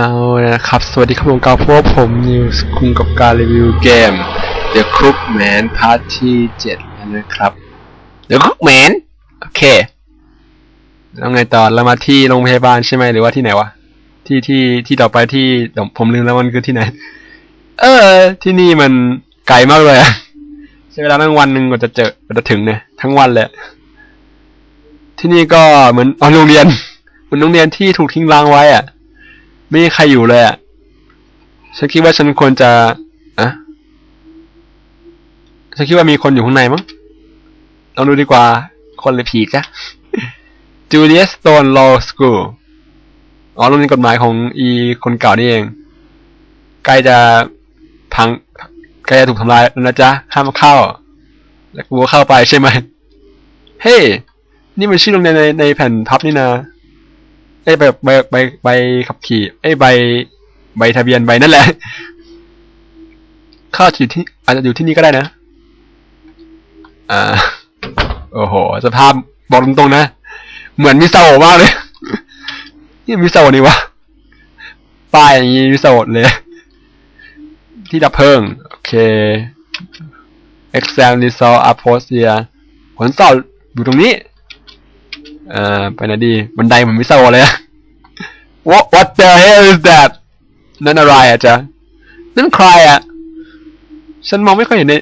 เอาละครับ สวัสดีครับผมกับพวกผมนิวส์คุงกับการรีวิวเกม The Crookman Part ที่7แล้วนะครับ The Crookman โอเคแล้วไงต่อเรามาที่โรงพยาบาลใช่ไหมหรือว่าที่ไหนวะ ที่ที่ที่ต่อไปที่ผมลืมแล้วมันคือที่ไหน เออ ที่นี่มันไกลมากเลยใช้เวลาตั้งวันหนึ่งกว่าจะเจอกว่าจะถึงเนี่ยทั้งวันเลยที่นี่ก็เหมือนอ๋อโรงเรียนเหมือนโรงเรียนที่ถูกทิ้งร้างไว้อะ ไม่มีใครอยู่เลยอะ ฉันคิดว่าฉันควรจะอะฉันคิดว่ามีคนอยู่ข้างในมั้งลองดูดีกว่า คนหรือผีจ้ะ Julius Stone Law School อ๋อโรงเรียนกฎหมายของอีคนเก่านี่เอง ใกล้จะพังใกล้จะถูกทำลายแล้วนะจ๊ะ ห้ามเข้า แล้วกูเข้าไปใช่ไหม เฮ้นี่มันชื่อโรงเรียนในในแผ่นพับนี่นะ อ้ใบใบใบใบขับขี่ไอ้ใบ ใบทะเบียนใบนั่นแหละข้าอาจะอยู่ที่ อาจจะอยู่ที่นี่ก็ได้นะ อ่า โอ้โห สภาพบอกตรงๆนะ เหมือนมิซาโอะมากเลย นี่มิซาโอะนี่วะ ป้ายอย่างนี้มิซาโอะเลย ที่ดับเพลิง โอเค exam result are post here ผลสอบอยู่ตรงนี้ เอ่อไปไหนดีบันไดเหมือนมิซาโอะเลยอะ What What the hell is that นั่นอะไรอะจ๊ะนั่นใครอะฉันมองไม่ค่อยเห็นใน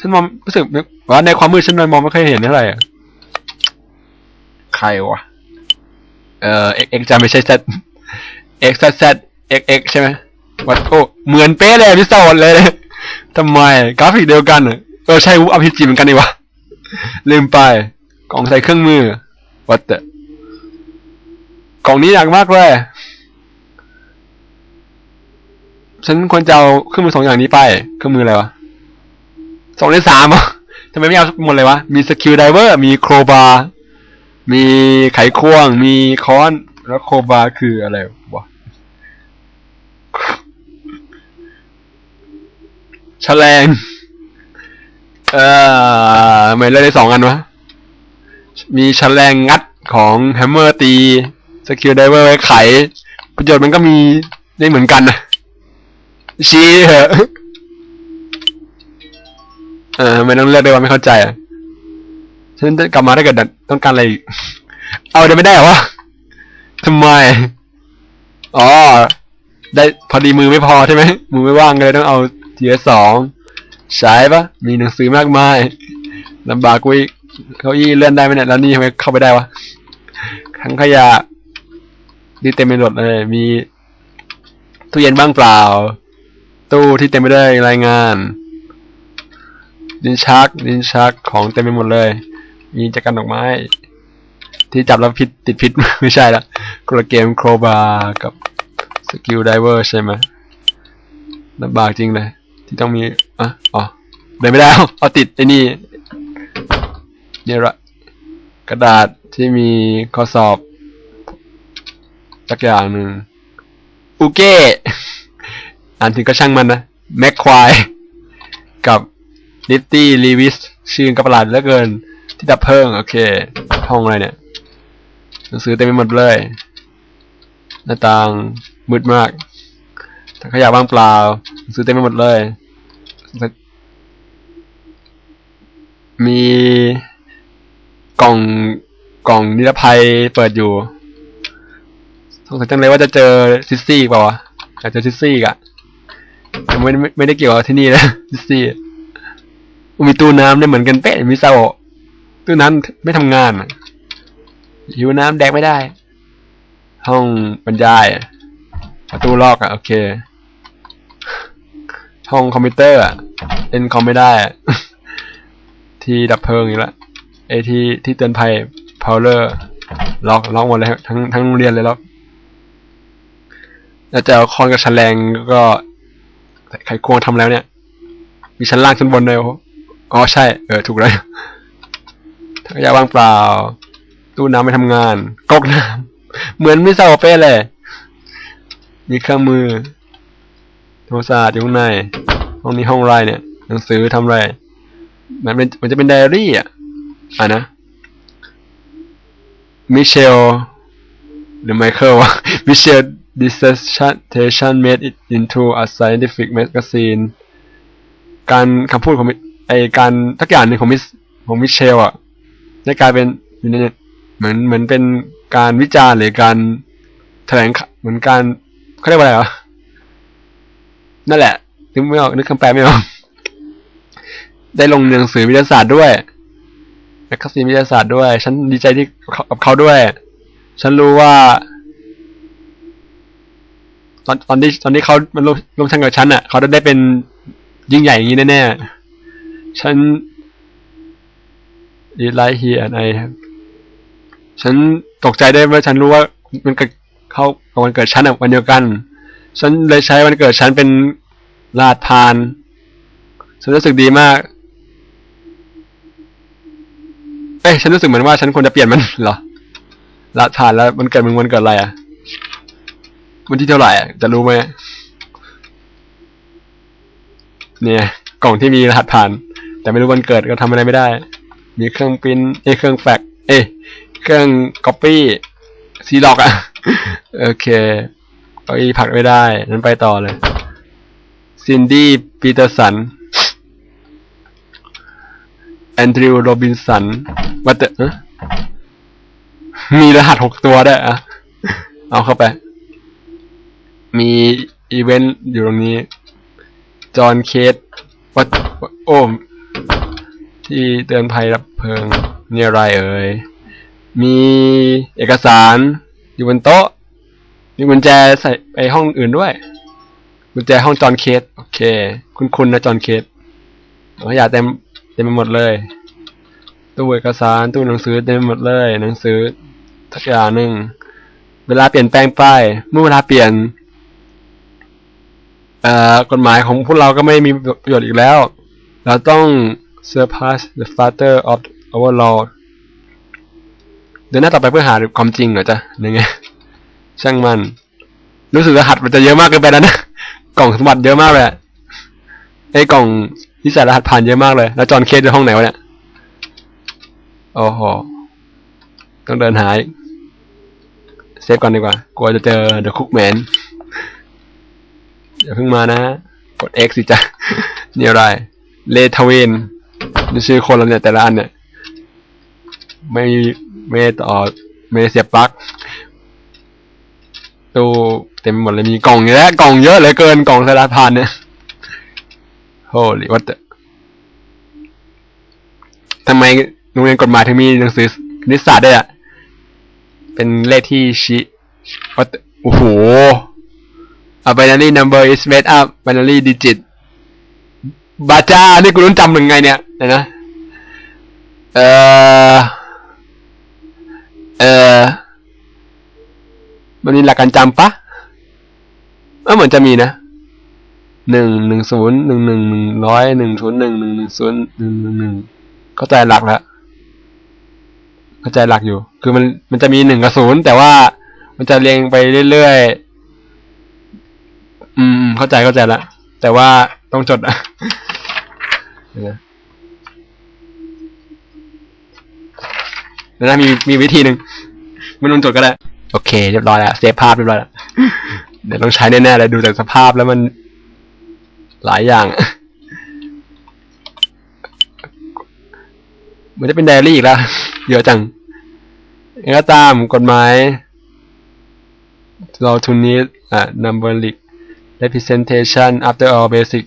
ฉันมองรู้สึกว่าในความมืดฉันมองไม่ค่อยเห็นเท่าไหร่อะใครวะเอ่อ x x จะไม่ใช่ z x z z x x ใช่ไหมวัดโอ้เหมือนเป๊ะเลยมิซาโอะเลยทำไมกราฟิกเดียวกันอะเออใช่วูอภิจิเหมือนกันดีวะลืมไปกล่องใส่เครื่องมือ What the กล่องนี้หนักมากเลย ฉันควรจะเอาเครื่องมือสองอย่างนี้ไปเครื่องมืออะไรวะสองในสามอะทำไมไม่เอาหมดเลยวะ มีสกิลไดเวอร์ มีโครบาร์ มีไขควง มีค้อน แล้วโครบาร์คืออะไรวะแฉลง เอ่อทำไมเลือกได้สองอันวะ มีแฉลงงัดของแฮมเมอร์ตีสกิลไดเวอร์ไว้ไข ประโยชน์มันก็มีได้เหมือนกันนะชี้เหอะเออไม่ต้องเลือกด้วยว่าไม่เข้าใจอะฉันกลับมาถ้าเกิดต้องการอะไรอีกเอาเดี๋ยวไม่ได้เหรอวะทำไมอ๋อได้พอดีมือไม่พอใช่ไหมมือไม่ว่างเลยต้องเอาเทียสองใช้ปะมีหนังสือมากมายลำบากกูอีก เก้าอี้เลื่อนได้ไหมเนี่ยแล้วนี่ทำไมเข้าไปได้วะทั้งขยะนี่เต็มไปหมดเลย มีตู้เย็นบ้างเปล่า ตู้ที่เต็มไปด้วยรายงานดินชักดินชักของเต็มไปหมดเลย มีจักรันดอกไม้ ที่จับแล้วพิษติดพิษ ไม่ใช่ละกระเกมโครบาร์กับสกิลไดเวอร์ใช่ไหมลำบากจริงเลย ที่ต้องมีอะอ๋อเดินไม่ได้เอาติดไอ้นี่ เนี่ยละกระดาษที่มีข้อสอบสักอย่างหนึ่งอูเก้อ่านถึงก็ช่างมันนะแม็กควายกับลิตตี้ลีวิสชื่อกับประหลาดเหลือเกิน ที่ดับเพลิง โอเค ห้องอะไรเนี่ย หนังสือเต็มไปหมดเลย หน้าต่างมืดมากถังขยะว่างเปล่า หนังสือเต็มไปหมดเลย มี กล่องกล่องนิรภัยเปิดอยู่สงสัยจังเลยว่าจะเจอซิสซี่เปล่าวะอยากเจอซิสซี่อีกะแต่ไม่ไม่ได้เกี่ยวกับที่นี่นะซิสซี่มีตู้น้ำเนี่ยเหมือนกันเป๊ะมีเซาโอตู้น้ำไม่ทำงานอะหิวน้ำแดกไม่ได้ ห้องบรรยายประตูล็อกอะโอเค ห้องคอมพิวเตอร์อะเล่นคอมไม่ได้อะที่ดับเพลิงอีกแล้ว ไอที่ที่เตือนภัยพาวเลอร์ล็อกล็อกหมดเลยทั้งทั้งโรงเรียนเลยล็อกแล้วจะเอาคอนกับชั้นแรงก็ไขควงทำแล้วเนี่ย มีชั้นล่างชั้นบนเลยอ๋อใช่ เออ ถูกแล้วถังยะว่างเปล่า ตู้น้ำไม่ทำงานก๊กน้ำเหมือนมิซาโอเป้เลย มีเครื่องมือโทรศัพท์อยู่ข้างใน ห้องนี้ห้องไรเนี่ย หนังสือทำไร มันเป็นมันจะเป็นไดอารี่อะ อะนะ มิเชลหรือไมเคิลวะ มิเชล dissertation made it into a scientific magazine การคำพูดของไอการทักอย่างหนึ่งของมิสของมิเชลอะได้กลายเป็นอยู่ในเหมือนเหมือนเป็นการวิจารณ์หรือการแถลงข่าวเหมือนการเขาเรียกว่าอะไรวะนั่นแหละนึกไม่ออกนึกคำแปลไม่ออกได้ลงหนังสือวิทยาศาสตร์ด้วย แมกกาซีวิทยาศาสตร์ด้วย ฉันดีใจที่กับเขาด้วย ฉันรู้ว่า ตอนตอนที่ตอนที่เขามันร่วมร่วมชั้นกับฉันอะ เขาจะได้เป็นยิ่งใหญ่อย่างนี้แน่ๆ ฉัน did like he and I have ฉันตกใจได้เมื่อฉันรู้ว่ามันเกิดเขากับวันเกิดฉันอะวันเดียวกัน ฉันเลยใช้วันเกิดฉันเป็นรหัสผ่านฉันรู้สึกดีมาก เอ้ยฉันรู้สึกเหมือนว่าฉันควรจะเปลี่ยนมันเหรอรหัสผ่านแล้วมันเกิดมึงวันเกิดอะไรอะวันที่เท่าไหร่อะจะรู้ไหมเนี่ย กล่องที่มีรหัสผ่าน แต่ไม่รู้วันเกิดก็ทำอะไรไม่ได้ มีเครื่องปิ้นเอ้เครื่องแฟก เอ้เครื่องก๊อปปี้ซีล็อกอะโอเคเก้าอี้ผักไม่ได้นั้นไปต่อเลยซินดี้ปีเตอร์สัน แอนดริว โรบินสันวัตเตอมีรหัสหกตัวได้อะเอาเข้าไป มีอีเวนต์อยู่ตรงนี้ จอห์นเคสวัตโอ้ที่เตือนภัยรับเพลิงนี่อะไรเอ่ย มีเอกสารอยู่บนโต๊ะ มีกุญแจใส่ไปห้องอื่นด้วย กุญแจห้องจอห์นเคสโอเค คุณคุณนะจอห์นเคสโอ้ยอย่าเต็ม ต็มไปหมดเลย ตู้เอกสารตู้หนังสือเต็มไปหมดเลย หนังสือทักอย่างหนึ่งเวลาเปลี่ยนแปลงไป เมื่อเวลาเปลี่ยนกฎหมายของพวกเราก็ไม่มีประโยชน์อีกแล้ว เราต้อง surpass the father of our law เดินหน้าต่อไปเพื่อหาความจริงเหรอจ๊ะยังไง ช่างมัน รู้สึกรหัสมันจะเยอะมากเกินไปแล้วนะ กล่องสมบัติเยอะมากเลยไอ้กล่อง ที่ใส่รหัสผ่านเยอะมากเลย แล้วจอห์นเคสอยู่ห้องไหนวะเนี่ย โอ้โห ต้องเดินหาอีกเซฟก่อนดีกว่า กลัวจะเจอ The Cookman อย่าเพิ่งมานะ กด X สิจ้ะนี่อะไร เลทเวนนี่ชื่อคนแล้วเนี่ย แต่ละอันเนี่ย ไม่ไม่ต่อไม่เสียบปลั๊กตู้เต็มหมดเลยมีกล่องเยอะกล่องเยอะเหลือเกินกล่องสลัดพานเนี่ย โอ้ลิวัตทำไมโรงเรียนกฎหมายถึงมีหนังสือคณิตศาสตร์ด้วยอะเป็นเลขที่ชี้วัตโอ้โห a binary number is made up binary digit บาจ้า นี่กูรู้จำยังไงเนี่ยนะ เออเออมันมีหลักการจำปะเออเหมือนจะมีนะ หนึ่งหนึ่งศูนย์หนึ่งหนึ่งหนึ่งร้อยหนึ่งศูนย์หนึ่งหนึ่งหนึ่งศูนย์หนึ่งหนึ่งหนึ่งเข้าใจหลักแล้วเข้าใจหลักอยู่ คือมันมันจะมีหนึ่งกับศูนย์แต่ว่ามันจะเรียงไปเรื่อยๆ อืม เข้าใจเข้าใจละแต่ว่าต้องจดอะเดี๋ยวนะเดี๋ยวนะมีมีวิธีหนึ่งไม่ต้องจดก็ได้ โอเค เรียบร้อยแล้วเซฟภาพเรียบร้อยแล้วเดี๋ยวต้องใช้แน่ๆเลยดูจากสภาพแล้วมัน หลายอย่าง มันจะเป็นไดอารี่อีกแล้ว เยอะจังยังไงก็ตามกฎหมาย เราทุนนี้อะ numeric representation after all basic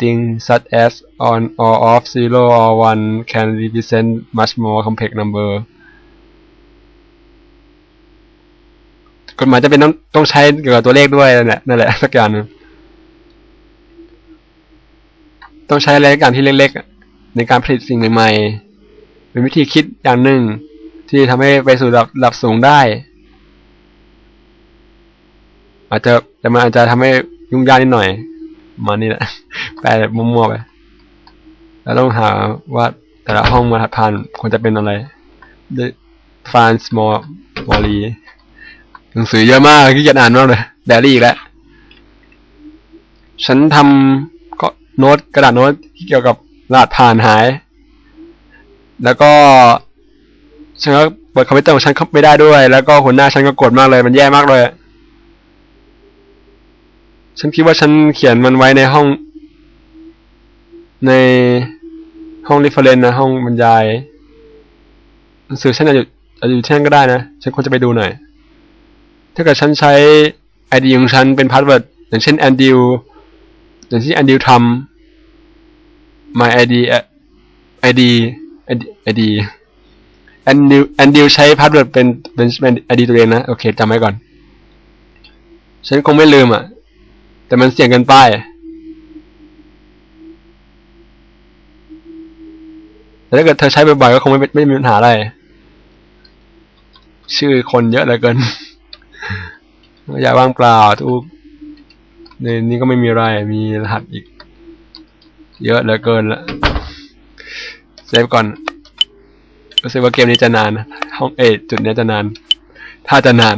things such as on or off zero or one can represent much more complex number กฎหมายจะเป็นต้องต้องใช้เกี่ยวกับตัวเลขด้วยนั่นแหละนั่นแหละสักอย่างนึง ต้องใช้อะไรสักอย่างที่เล็กๆ ในการผลิตสิ่งใหม่ๆ เป็นวิธีคิดอย่างหนึ่ง ที่ทำให้ไปสู่ระดับระดับสูงได้ อาจจะแต่มันอาจจะทำให้ยุ่งยากนิดหน่อย มานี้แหละแปลมั่วๆไปแล้วต้องหาว่าแต่ละห้องมาตรฐานควรจะเป็นอะไรฟานสมอลมอลีหนังสือเยอะมากที่จะอ่านมากเลย แดรี่อีกแล้ว ฉันทำ โน้ตกระดาษโน้ตที่เกี่ยวกับรหัสผ่านหาย แล้วก็ฉันก็เปิดคอมพิวเตอร์ของฉันเข้าไม่ได้ด้วย แล้วก็หัวหน้าฉันก็โกรธมากเลย มันแย่มากเลย ฉันคิดว่าฉันเขียนมันไว้ในห้อง ในห้อง reference นะ ห้องบรรยายหนังสือฉันอาจจะอาจจะอยู่ที่นั่นก็ได้นะ ฉันควรจะไปดูหน่อย ถ้าเกิดฉันใช้ ID ของฉันเป็นพาสเวิร์ดอย่างเช่น Andrew อย่างที่ Andrew ทำ my ID ID ID ID Andrew Andrew ใช้พาสเวิร์ดเป็นเป็นเป็น ID ตัวเองนะ โอเคจำไว้ก่อน ฉันคงไม่ลืมอะ แต่มันเสี่ยงเกินไปแต่ถ้าเกิดเธอใช้บ่อยๆก็คงไม่ไม่มีปัญหาอะไร ชื่อคนเยอะเหลือเกินอย่าว่างเปล่าทุก ในนี้ก็ไม่มีอะไร มีรหัสอีก เยอะเหลือเกินละเซฟก่อนรู้สึกว่าเกมนี้จะนาน ห้องเอจุดนี้จะนาน ถ้าจะนาน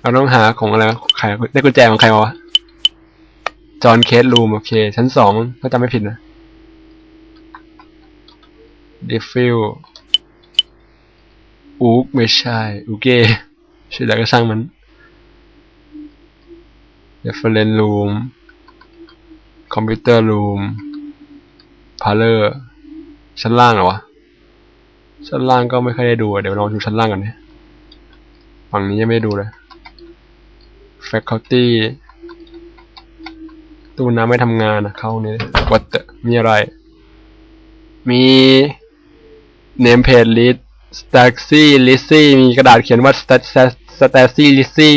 เราต้องหาของอะไรวะใครได้กุญแจของใครมาวะ จอห์นเคสรูม โอเค ชั้นสองถ้าจำไม่ผิดนะดิฟิลอูกไม่ใช่อูเกชื่ออะไรก็ช่างมัน reference room คอมพิวเตอร์รูมพาร์เลชั้นล่างเหรอวะ ชั้นล่างก็ไม่ค่อยได้ดูเดี๋ยวลองดูชั้นล่างกันเนี่ยฝั่งนี้ยังไม่ได้ดูเลย faculty ตู้น้ำไม่ทำงานนะเข้านี่วัดมีอะไร มี name page list staxy lissy มีกระดาษเขียนว่า staxy lissy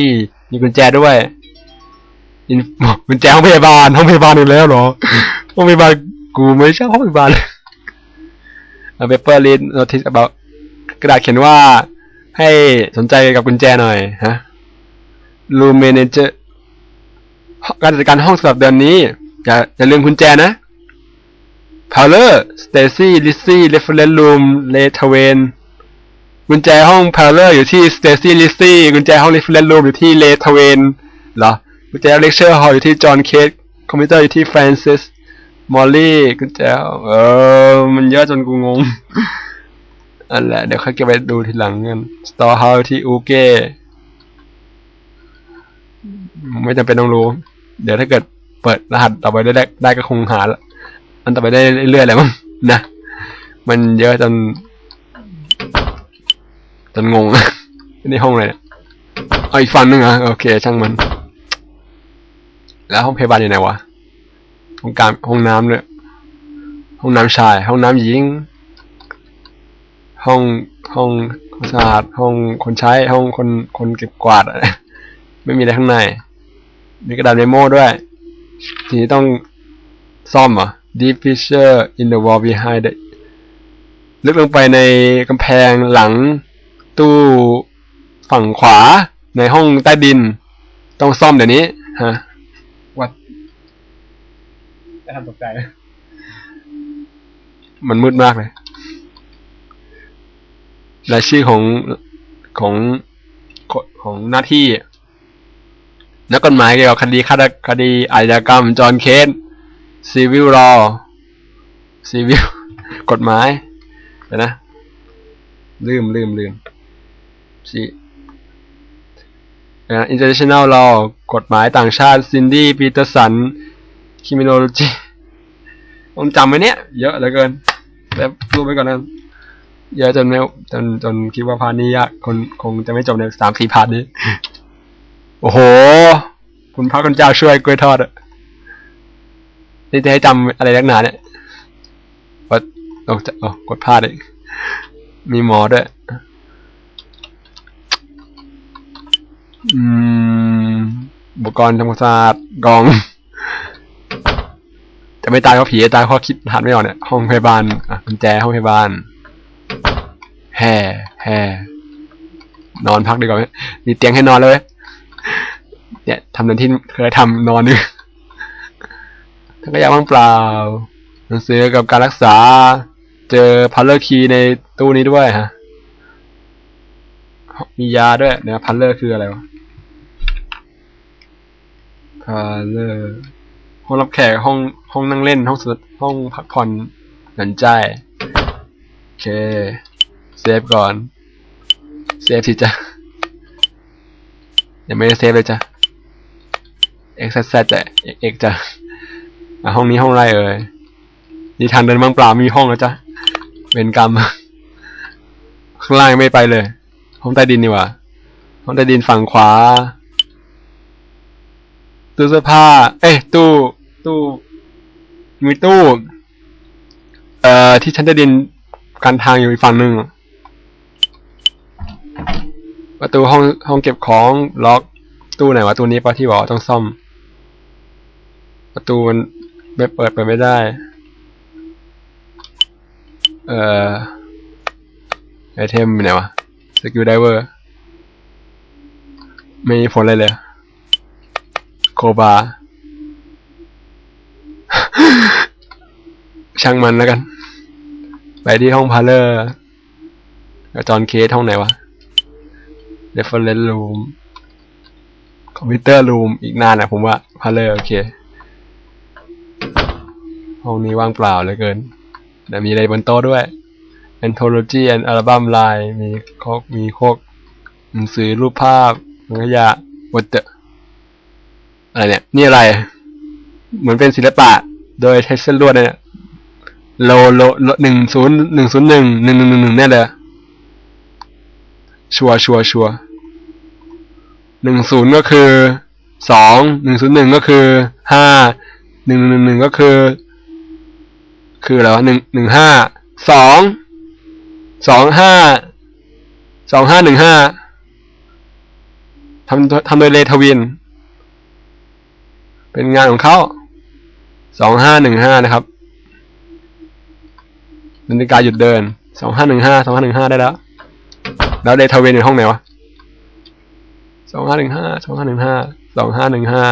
มีกุญแจด้วย อินกุญแจห้องพยาบาลห้องพยาบาลอีกแล้วเหรอห้องพยาบาลกูไม่ใช่ห้องพยาบาล A paper list notice about กระดาษเขียนว่าให้สนใจกับกุญแจหน่อยฮะ room manager การจัดการห้องสำหรับเดือนนี้ อย่าอย่าลืมกุญแจนะ Parlor Stacy Lissy Reference Room l e t a w a n กุญแจห้อง Parlor อยู่ที่ Stacy Lissy กุญแจห้อง Reference Room อยู่ที่ l e t a w a n เหรอ กุญแจ Lecture Hall อยู่ที่ John Cage คอมพิวเตอร์อยู่ที่ Francis Molly กุญแจเออ มันเยอะจนกูงงอันแหละ เดี๋ยวค่อยเก็บไปดูทีหลังกัน Store House ที่อูเก้ไม่จำเป็นต้องรู้ เดี๋ยวถ้าเกิดเปิดรหัสต่อไปได้ได้ก็คงหาละอันต่อไปได้เรื่อยๆแหละมั้งนะ มันเยอะจน จนงง นี่ห้องอะไรเนี่ยเอาอีกฝั่งนึงอะโอเค ช่างมัน แล้วห้องพยาบาลอยู่ไหนวะห้องการห้องน้ำเนี่ยห้องน้ำชาย ห้องน้ำหญิง ห้องห้องสะอาดห้องคนใช้ห้องคนคนเก็บกวาดอะไรไม่มีอะไรข้างใน มีกระดาษเมโม่ด้วย ทีนี้ต้องซ่อมอะ deep fissure in the wall behind the ลึกลงไปในกำแพงหลังตู้ฝั่งขวาในห้องใต้ดิน ต้องซ่อมเดี๋ยวนี้ฮะ จะทำตกใจมันมืดมากเลยรายชื่อของของของหน้าที่ นักกฎหมายเกี่ยวกับคดีฆาตคดีอาชญากรรม จอห์นเคนซีวิลรอซีวิลกฎหมายเดี๋ยวนะ ลืมลืมลืมซีอินะ international law กฎหมายต่างชาติ ซินดี้ปีเตอร์สัน คิมิโนโลจีผมจำไว้เนี้ยเยอะเหลือเกินแต่รูปไปก่อนนะเยอะจนไม่จนจนคิดว่าพาร์ทนี้ยากคนคงจะไม่จบในสามสี่พาร์ทนี้ โอ้โห คุณพระคุณเจ้าช่วยกล้วยทอดอะนี่จะให้จำอะไรนักหนาเนี่ยกดโอ้จะโอ้กดพลาดอีกมีหมอด้วย อืมอุปกรณ์ทำความสะอาดกอง จะไม่ตายเพราะผีตายเพราะคิดหันไม่ออกเนี่ยห้องพยาบาลอะกุญแจห้องพยาบาลแห่แห่นอนพักดีกว่าไหมมีเตียงให้นอนเลยเนี่ยทำนั้นที่เคยทำนอนนี่ทั้งก็ยังว่างเปล่าหนังสือกับการรักษา เจอพัลเลอร์คีในตู้นี้ด้วยฮะมียาด้วยเนี่ยพัลเลอร์คืออะไรวะพัลเลอร์ ห้องรับแขกห้องห้องนั่งเล่นห้องสุดห้องพักผ่อนหย่อนใจโอเคเซฟก่อนเซฟสิจ้ะยังไม่ได้เซฟเลยจ้ะ x z z แต่ x จะอะห้องนี้ห้องไรเอ่ยนี่ทางเดินบางเปล่ามีห้องแล้วจ้ะเป็นกรรมข้างล่างไม่ไปเลย ห้องใต้ดินนี่ว่าห้องใต้ดินฝั่งขวาตู้เสื้อผ้า เอ้ยตู้ ตู้มีตู้ เอ่อ ที่ชั้นใต้ดินกันทางอยู่อีกฝั่งหนึ่งประตูห้องห้องเก็บของล็อกตู้ไหนวะตู้นี้ปะที่บอกต้องซ่อม ประตูมันไม่เปิดเปิดไม่ได้ เอ่อไอเทมไหนวะสกิลไดเวอร์ไม่มีผลอะไรเลยโคบา ช่างมันแล้วกัน ไปที่ห้องพาเลอร์กับจอห์นเคสห้องไหนวะ reference room คอมพิวเตอร์ room อีกนานนะผมว่าพาเลอร์โอเค ห้องนี้ว่างเปล่าเหลือเกินแต่มีอะไรบนโต๊ะด้วย anthology and album line มีคอกมีโคกหนังสือรูปภาพหนังยะวัตเตอะไรเนี่ย นี่อะไร เหมือนเป็นศิลปะ โดยใช้เส้นลวดเนี่ย โลโลโลหนึ่งศูนย์หนึ่งศูนย์หนึ่งหนึ่งหนึ่งหนึ่งหนึ่งแน่เลยชัวชัวชัวหนึ่งศูนย์ก็คือสองหนึ่งศูนย์หนึ่งก็คือห้าหนึ่งหนึ่งหนึ่งก็คือ คืออะไรวะหนึ่งหนึ่งห้าสองสองห้าสองห้าหนึ่งห้าทำทำโดยเลทวิน เป็นงานของเขาสองห้าหนึ่งห้านะครับ นาฬิกาหยุดเดินสองห้าหนึ่งห้าสองห้าหนึ่งห้าได้แล้ว แล้วเลทวินอยู่ห้องไหนวะสองห้าหนึ่งห้าสองห้าหนึ่งห้าสองห้าหนึ่งห้า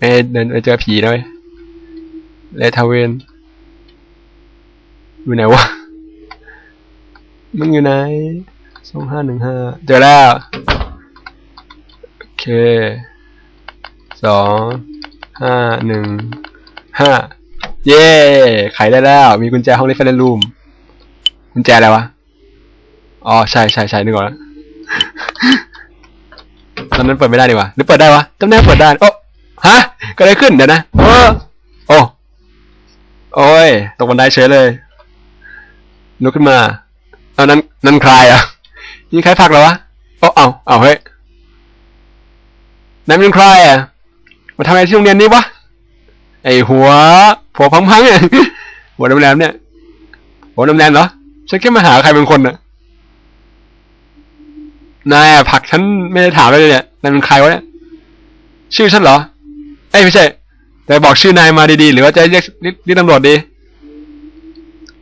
เอยเดินไปเจอผีเลยเลทเวนอยู่ไหนวะมันอยู่ไหนสองห้าหนึ่งห้าเจอแล้วโอเคสองห้าหนึ่งห้า เย้ไขได้แล้ว มีกุญแจห้องเลฟเฟนรูมกุญแจอะไรวะ อ๋อ ใช่ใช่ใช่นึกออกแล้วตอนนั้นเปิดไม่ได้ดีวะหรือเปิดได้วะจำได้เปิดได้ โอ้ฮะก็อะไรขึ้นเดี๋ยวนะโอ้โอ้โอ้ยตกบันไดเฉยเลยลุกขึ้นมาเอานั้นนั่นใครอะนี่ใครผลักเหรอวะโอ้เอาเอาเฮ้ยนั่นเป็นใครอะมาทำอะไรที่โรงเรียนนี้วะไอหัว หัวพังๆเนี่ยหัวดำแรมเนี่ยหัวดำแรมเหรอฉันแค่มาหาใครเป็นคนนะนายผักฉันไม่ได้ถามเลยเนี่ยนายเป็นใครวะเนี่ยชื่อฉันเหรอเอ้ยไม่ใช่ แต่บอกชื่อนายมาดีๆ หรือว่าจะเรียกเรียกตำรวจดี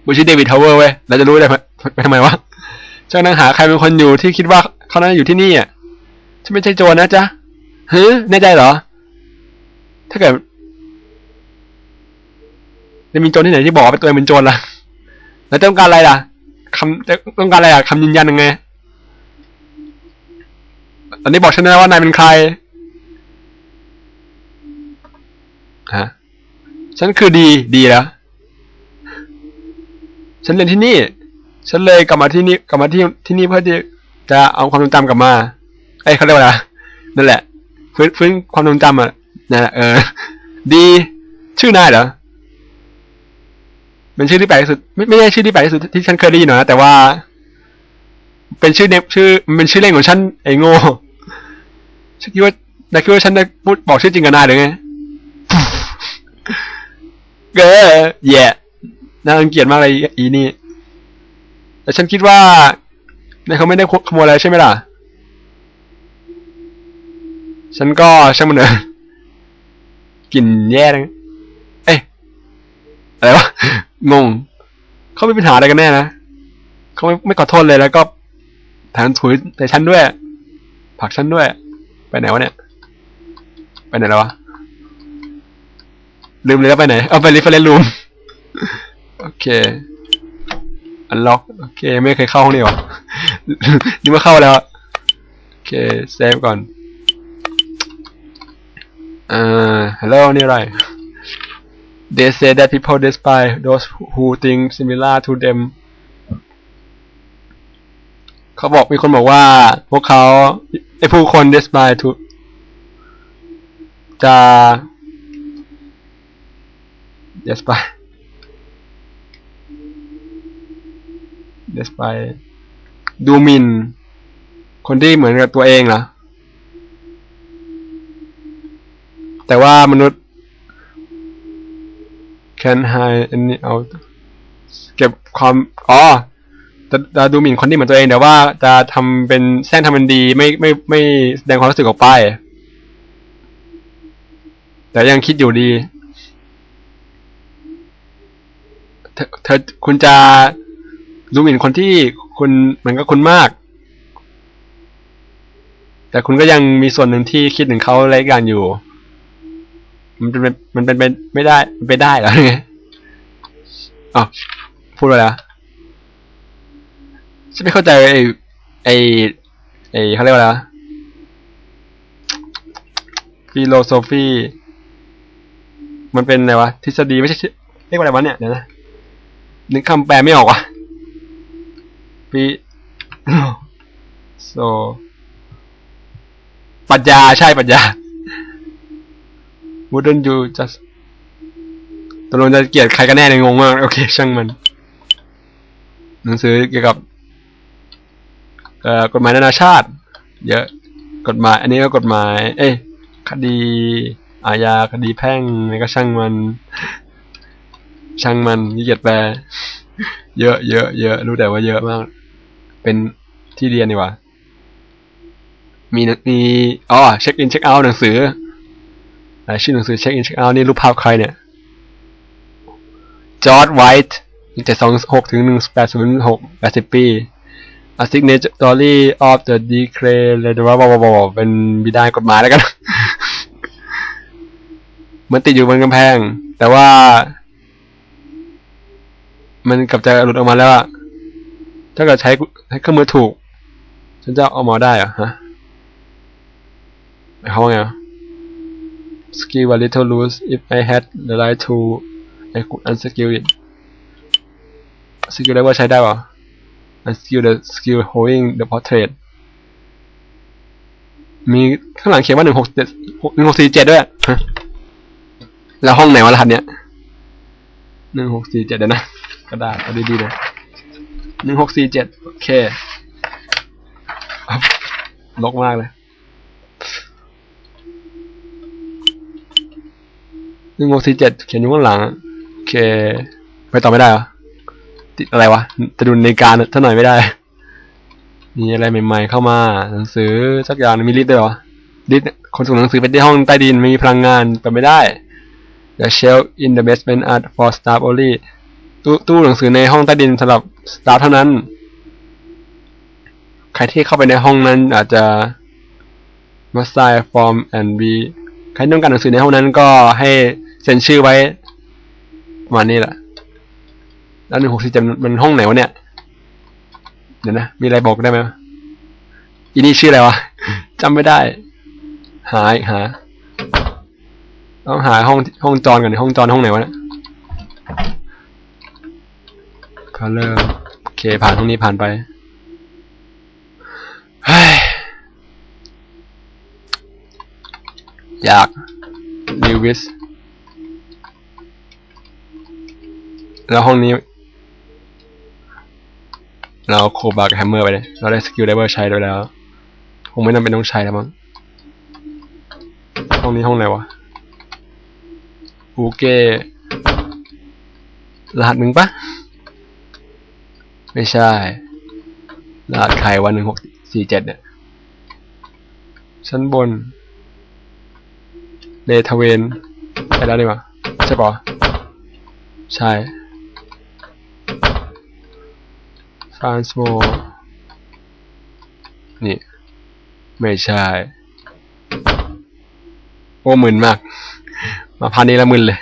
กูชื่อเดวิดทาวเวอร์เว้ยเราจะรู้ได้ไปทำไมวะฉันนั่งหาใครเป็นคนอยู่ที่คิดว่าเขาน่าอยู่ที่นี่อะฉันไม่ใช่โจรนะจ๊ะเฮ้ยแน่ใจเหรอ ถ้าเกิด จะมีโจรที่ไหนที่บอกว่าตัวเองเป็นโจรล่ะ แล้วต้องการอะไรล่ะคำต้องการอะไรอะคำยืนยันยังไงตอนนี้บอกฉันนะว่านายเป็นใครฮะฉันคือดีดีแล้ว ฉันเรียนที่นี่ ฉันเลยกลับมาที่นี่กลับมาที่ที่นี่เพื่อที่จะเอาความทรงจำกลับมาเอ้ยเขาเรียกว่าอะไรนั่นแหละฟื้นฟื้นความทรงจำอะนั่นแหละเออ ดี ชื่อนายเหรอ เป็นชื่อที่แปลกที่สุด ไม่ไม่ใช่ชื่อที่แปลกที่สุดที่ฉันเคยได้ยินนะแต่ว่า เป็นชื่อเนมชื่อมันเป็นชื่อเล่นของฉันไอ้โง่ฉันคิดว่านายคิดว่าฉันได้พูดบอกชื่อจริงกับนายหรือไงเกอแย่น่ารังเกียจมากเลยอีนี่แต่ฉันคิดว่านายเขาไม่ได้ขโมยอะไรใช่ไหมล่ะ ฉันก็ช่างมันเถอะกลิ่นแย่นะเอ้ย อะไรวะงงเขามีปัญหาอะไรกันแน่นะเขาไม่ไม่ขอโทษเลยแล้วก็แถมถุยแต่ฉันด้วยผักฉันด้วย ไปไหนวะเนี่ย ไปไหนแล้ววะลืมเลยแล้วไปไหน เอาไปรีเฟรนรูมโอเคอันล็อกโอเค ไม่เคยเข้าห้องนี้หรอนี่มาเข้าแล้ว โอเคเซฟก่อนอ่า hello นี่อะไร they say that people despise those who think similar to them เขาบอกมีคนบอกว่า พวกเขาไอ้ผู้คน despise to จะ yes ไป yes ไปดูหมิ่น คนที่เหมือนกับตัวเองเหรอแต่ว่ามนุษย์ can hide any out เก็บความอ๋อจะจะดูหมิ่นคนที่เหมือนตัวเองแต่ว่าจะทำเป็นแสร้งทำเป็นดีไม่ไม่ไม่แสดงความรู้สึกออกไป แต่ยังคิดอยู่ดีเธอเธอคุณจะดูหมิ่นคนที่คุณเหมือนกับคุณมาก แต่คุณก็ยังมีส่วนหนึ่งที่คิดถึงเขาอะไรกันอยู่ มันเป็นมันเป็นไปไม่ได้มันไปได้เหรอไงอ๋อพูดว่าอะไรวฉันไม่เข้าใจไอ้ไอ้ไอ้เขาเรียกว่าอะไรฟิโลโซฟีมันเป็นอะไรวะทฤษฎีไม่ใช่เรียกว่าอะไรวะเนี่ยเดี๋ยวนะนึกคำแปลไม่ออกว่ะฟิโซปรัชญาใช่ปรัชญา wouldn't you just ตกลงจะเกลียดใครกันแน่เลยงงมาก โอเค ช่างมัน หนังสือเกี่ยวกับกฎหมายนานาชาติ เยอะ กฎหมาย อันนี้ก็กฎหมาย เอ้ยคดีอาญาคดีแพ่งอะไรก็ช่างมัน ช่างมันยี่เกียจแปล เยอะเยอะเยอะรู้แต่ว่าเยอะมาก เป็นที่เรียนดีกว่า มีมีอ๋อเช็คอินเช็คเอาท์หนังสือ ชื่อหนังสือเช็คอินเช็คเอาท์นี่รูปภาพใครเนี่ยจอร์ดไวท์จากสองหกถึงหนึ่งแปดศูนย์หกแปดสิบปี A signature story of the declaration ว่าเป็นบิดากฎหมายแล้วกัน มันติดอยู่บนกำแพง แต่ว่า มันกลับจะหลุดออกมาแล้วอะถ้าเกิดใช้ใช้เครื่องมือถูก ฉันจะเอามาได้เหรอะฮะหมาว่าไง skill a little loose if I had the right to I could unskill it skill ได้ว่าใช้ได้ป่ะ unskill the skill holding the portrait มีข้างหลังเขียนว่าหนึ่งหกเจ็ดหนึ่งหกสี่เจ็ดด้วย แล้วห้องไหนวะรหัสเนี้ยหนึ่งหกสี่เจ็ดเดี๋ยวนะกระดาษเอาดีๆเลยหนึ่งหกสี่เจ็ดโอเคลกมากเลย หนึ่งหกสี่เจ็ดเขียนอยู่ข้างหลัง โอเค ไปต่อไม่ได้เหรอติดอะไรวะ จะดูในการท่าหน่อยไม่ได้ มีอะไรใหม่ๆเข้ามา หนังสือสักอย่างมีลิสต์ด้วยเหรอลิสต์คนส่งหนังสือไปที่ห้องใต้ดินไม่มีพลังงานไปไม่ได้ The shelf in the basement are for staff only ตู้ตู้หนังสือในห้องใต้ดินสำหรับสตาฟเท่านั้น ใครที่เข้าไปในห้องนั้นอาจจะ must sign a form and be ใครต้องการหนังสือในห้องนั้นก็ให้ ซ็นชื่อไว้ประมาณนี้แหละ แล้วหนึ่งหกสี่เจ็ดมันห้องไหนวะเนี่ย เดี๋ยวนะ มีอะไรบอกได้ไหมอีนี่ชื่ออะไรวะจำไม่ได้ หาอีกหาต้องหาห้องห้องจอนก่อนห้องจอนห้องไหนวะเนี่ย color โอเค ผ่านห้องนี้ผ่านไปเฮ้ยอยากนิวิส แล้วห้องนี้ เราโคบากับแฮมเมอร์ไปเลยเราได้สกิลไดเวอร์ใช้ด้วยแล้วคงไม่จำเป็นต้องใช้แล้วมั้งห้องนี้ห้องไหนวะฮูเก้รหัสหนึ่งปะไม่ใช่รหัสใครวันหนึ่งหกสี่เจ็ดเนี่ยชั้นบนเลทเวนไปแล้วดีกว่าใช่ปะใช่ ฟรานซ์โมนี่ ไม่ใช่ โอ้หมึนมาก มาพันนี้ล้วมึนเลย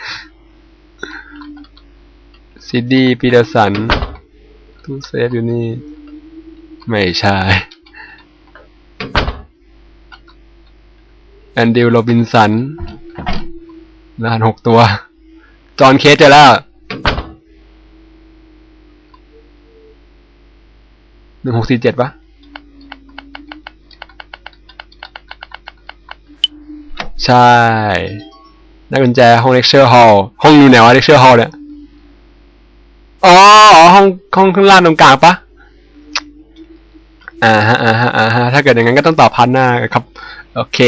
ซิดดี้ปีเตอร์สันตู้เซฟอยู่นี่ ไม่ใช่แอนดิวโรบินสันรหัสหกตัว จอห์นเคสเจอแล้วห นึ่งหกสี่เจ็ดปะใช่ได้กุญแจห้องเลคเชอร์ฮอลล์ห้องอยู่ไหนวะเลคเชอร์ฮอลล์เนี่ยอ๋อห้องห้องข้างล่างตรงกลางปะอ่าฮะอ่าฮะอ่าฮะถ้าเกิดอย่างนั้นก็ต้องตอบพันหน้าครับ โอเค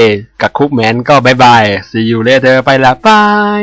กับคุกแมนก็บายบาย see you later ไปละบาย